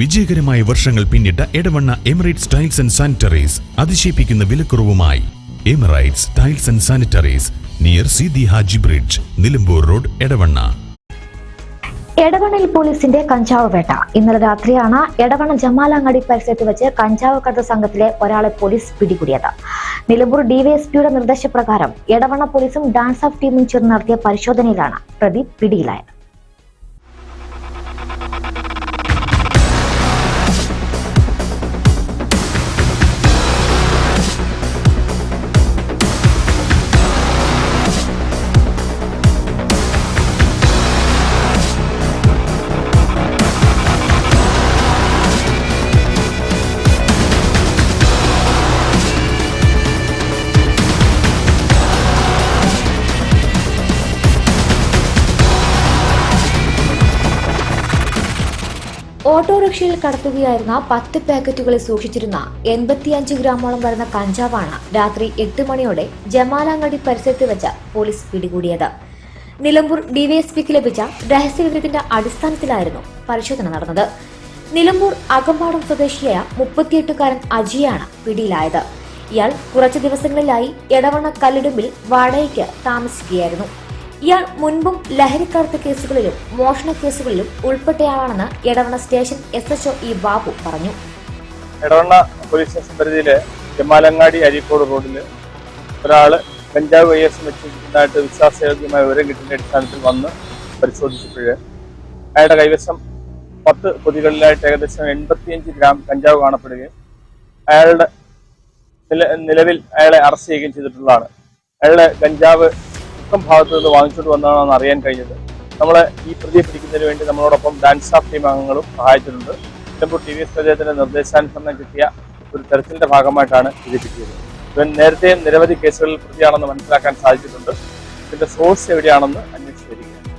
വിജയകരമായ വർഷങ്ങൾ പിന്നിട്ട Edavanna Emirates tiles and sanitaries അതിശയിപ്പിക്കുന്ന വിലക്കുറവുമായി. Emirates tiles and sanitaries near Seethi Haji bridge Nilambur road Edavanna. എടവണ്ണയിൽ പോലീസിന്റെ കഞ്ചാവ് വേട്ട. ഇന്നലെ രാത്രിയാണ് എടവണ്ണ ജമാലാങ്ങാടി പരിസരത്ത് വെച്ച് കഞ്ചാവ് കടത്ത സംഘത്തിലെ ഒരാളെ പോലീസ് പിടികൂടിയത്. നിലമ്പൂർ ഡിവൈഎസ്പിയുടെ നിർദ്ദേശപ്രകാരം എടവണ്ണ പോലീസും ഡാൻസ് ഓഫ് ടീമും ചേർന്ന് നടത്തിയ പരിശോധനയിലാണ് പ്രതി പിടിയിലായത്. ഓട്ടോറിക്ഷയിൽ കടത്തുകയായിരുന്ന പത്ത് പാക്കറ്റുകളിൽ സൂക്ഷിച്ചിരുന്ന എൺപത്തിയഞ്ച് ഗ്രാമോളം വരുന്ന കഞ്ചാവാണ് രാത്രി എട്ട് മണിയോടെ ജമാലാങ്ങാടി പരിസരത്ത് വെച്ച പോലീസ് പിടികൂടിയത്. നിലമ്പൂർ ഡിവൈഎസ്പിക്ക് ലഭിച്ച രഹസ്യവിവരത്തിന്റെ അടിസ്ഥാനത്തിലായിരുന്നു പരിശോധന നടന്നത്. നിലമ്പൂർ അകമ്പാടം സ്വദേശിയായ മുപ്പത്തിയെട്ടുകാരൻ അജിയാണ് പിടിയിലായത്. ഇയാൾ കുറച്ചു ദിവസങ്ങളിലായി എടവണ്ണ കല്ലിടുമ്പിൽ വാടകയ്ക്ക് താമസിക്കുകയായിരുന്നു. ഇയാൾ മുൻപും ലഹരിക്കടത്ത് കേസുകളിലും മോഷണ കേസുകളിലും ഉൾപ്പെട്ടയാളാണെന്ന് Edavanna station S H O E Babu പറഞ്ഞു. എടവണ്ണ പോലീസ് സ്റ്റേഷൻ പരിധിയിലെ ജമാലങ്ങാടി അരീക്കോട് റോഡിൽ ഒരാൾ കഞ്ചാവ് കൈവശം വെച്ചിരിക്കുന്നതായിട്ട് വിശ്വാസയോഗ്യമായ വിവരം കിട്ടുന്ന അടിസ്ഥാനത്തിൽ വന്ന് പരിശോധിച്ചപ്പോഴ് അയാളുടെ കൈവശം പത്ത് പൊതികളിലായിട്ട് ഏകദേശം എൺപത്തിയഞ്ച് ഗ്രാം കഞ്ചാവ് കാണപ്പെടുകയും അയാളുടെ നില നിലവിൽ അയാളെ അറസ്റ്റ് ചെയ്യുകയും ചെയ്തിട്ടുള്ളതാണ്. അയാളുടെ കഞ്ചാവ് മുക്കം ഭാഗത്തു നിന്ന് വാങ്ങിച്ചുകൊണ്ട് വന്നതാണെന്ന് അറിയാൻ കഴിഞ്ഞത്. നമ്മളെ ഈ പ്രതിയെ പിടിക്കുന്നതിന് വേണ്ടി നമ്മളോടൊപ്പം ഡാൻസ് ഓഫ് ടീം അംഗങ്ങളും സഹായിച്ചിട്ടുണ്ട്. നിലമ്പൂർ ടി വി എസ് പ്രദേശത്തിന്റെ നിർദ്ദേശാനുസരണം കിട്ടിയ ഒരു തെരച്ചിലിന്റെ ഭാഗമായിട്ടാണ് ഇത് കിട്ടിയത്. ഇവൻ നേരത്തെയും നിരവധി കേസുകളിൽ പ്രതിയാണെന്ന് മനസ്സിലാക്കാൻ സാധിച്ചിട്ടുണ്ട്. ഇതിന്റെ സോഴ്സ് എവിടെയാണെന്ന് അന്വേഷിച്ചു വരികയാണ്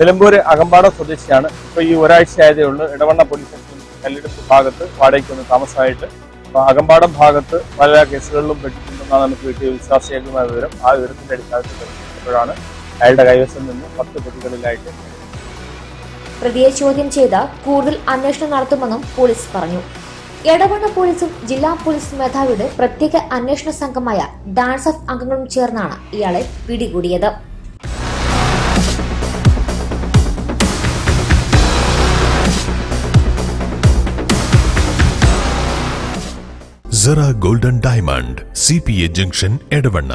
നിലമ്പൂര് അകമ്പാടം സ്വദേശിയാണ്. ഇപ്പോൾ ഈ ഒരാഴ്ചയായതേ ഉള്ളൂ. ഇടവണ്ണ പോലീസ് സ്റ്റേഷൻ കല്ലെടുപ്പ് ഭാഗത്ത് വാടകയ്ക്ക് വന്ന് താമസമായിട്ട്. അകമ്പാടം ഭാഗത്ത് പല കേസുകളിലും പെട്ടിട്ടുണ്ടെന്നാണ് നമുക്ക് കിട്ടിയ വിശ്വാസയോഗ്യമായ വിവരം. ആ വിവരത്തിന്റെ അടിസ്ഥാനത്തിൽ പരിശോധിച്ചപ്പോഴാണ് അയാളുടെ കൈവശം നിന്ന് പത്ത് പ്രതികളിലായിട്ട് പ്രതിയെ ചോദ്യം ചെയ്ത് കൂടുതൽ അന്വേഷണം നടത്തുമെന്നും പോലീസ് പറഞ്ഞു. എടവണ്ണ പോലീസും ജില്ലാ പോലീസ് മേധാവിയുടെ പ്രത്യേക അന്വേഷണ സംഘമായ ഡാൻസ് ഓഫ് അംഗങ്ങളും ചേർന്നാണ് ഇയാളെ പിടികൂടിയത്. Sera golden diamond C P A junction Edavanna